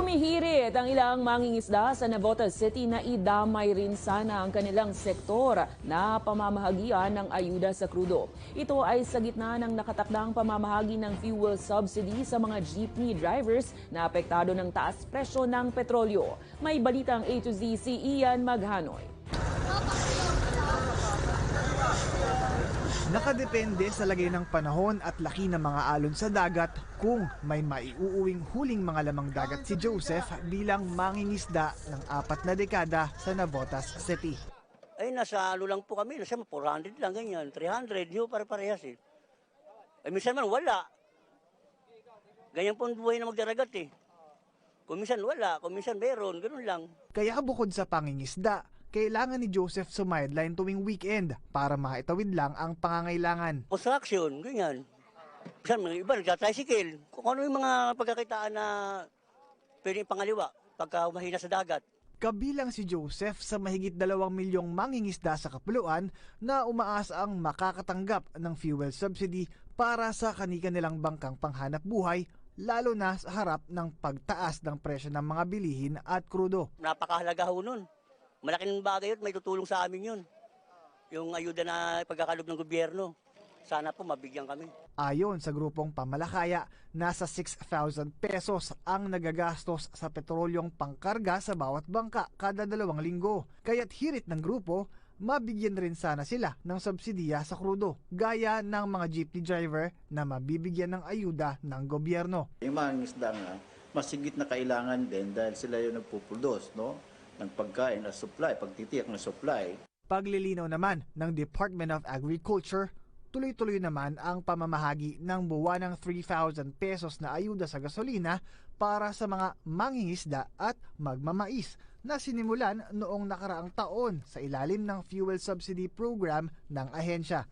Humihirit ang ilang mangingisda sa Navotas City na idamay rin sana ang kanilang sektor na pamamahagian ng ayuda sa krudo. Ito ay sa gitna ng nakatakdang pamamahagi ng fuel subsidy sa mga jeepney drivers na apektado ng taas presyo ng petrolyo. May balitang A to Z si Ian Maghanoy. Nakadepende sa lagay ng panahon at laki ng mga alon sa dagat kung may maiuuwing huling mga lamang dagat si Joseph bilang mangingisda ng apat na dekada sa Navotas City. Ay, nasa ano lang po kami, nasa 400 lang, ganyan, 300, yun, pare-parehas eh. Ay, minsan man wala. Ganyan po ang buhay na magdaragat eh. Kung minsan wala, kung minsan meron, ganun lang. Kaya bukod sa pangingisda, kailangan ni Joseph sumideline tuwing weekend para maitawid lang ang pangangailangan. Construction, ganyan. Minsan, mga iba, nagtatricycle. Kung ano yung mga pagkakitaan na pwedeng pangaliwa pagka mahina sa dagat. Kabilang si Joseph sa mahigit dalawang milyong mangingisda sa kapuluan na umaasa ang makakatanggap ng fuel subsidy para sa kanika nilang bangkang panghanap buhay lalo na sa harap ng pagtaas ng presyo ng mga bilihin at krudo. Napakahalaga ho nun. Malaking bagay yun, may tutulong sa amin yun. Yung ayuda na pagkakalob ng gobyerno. Sana po mabigyan kami. Ayon sa grupong pamalakaya, nasa 6,000 pesos ang nagagastos sa petrolyong pangkarga sa bawat bangka kada dalawang linggo. Kaya't hirit ng grupo, mabigyan rin sana sila ng subsidiya sa krudo, gaya ng mga jeepney driver na mabibigyan ng ayuda ng gobyerno. Yung mga isda nga, masigit na kailangan din dahil sila yung nagpuproduce, no? Ng pagkain at supply, pagtitiyak ng supply. Paglilinaw naman ng Department of Agriculture, tuloy-tuloy naman ang pamamahagi ng buwan ng 3,000 pesos na ayuda sa gasolina para sa mga mangingisda at magmamais na sinimulan noong nakaraang taon sa ilalim ng fuel subsidy program ng ahensya.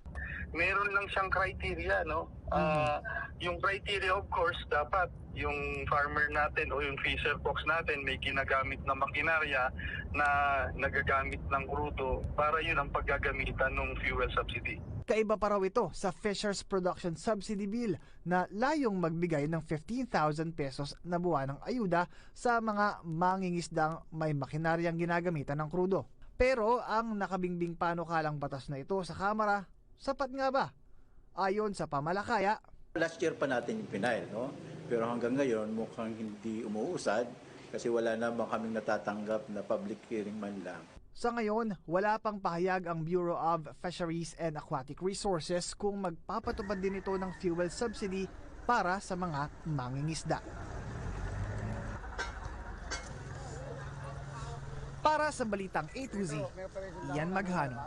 Meron lang siyang criteria, no? Ah, yung criteria of course dapat yung farmer natin o yung fisher box natin may ginagamit na makinarya na nagagamit ng krudo para yun ang paggagamitan ng fuel subsidy. Kaiba pa raw ito sa Fisher's Production Subsidy Bill na layong magbigay ng 15,000 pesos na buwan ng ayuda sa mga mangingisdang may makinaryang ginagamitan ng krudo. Pero ang nakabingbing panukalang batas na ito sa Kamara, sapat nga ba? Ayon sa pamalakaya, Last year pa natin yung pinail, no? Pero hanggang ngayon mukhang hindi umuusad kasi wala namang kaming natatanggap na public hearing man lang. Sa ngayon, wala pang pahayag ang Bureau of Fisheries and Aquatic Resources kung magpapatupad din ito ng fuel subsidy para sa mga mangingisda. Para sa balitang A to Z, Ian Maghano,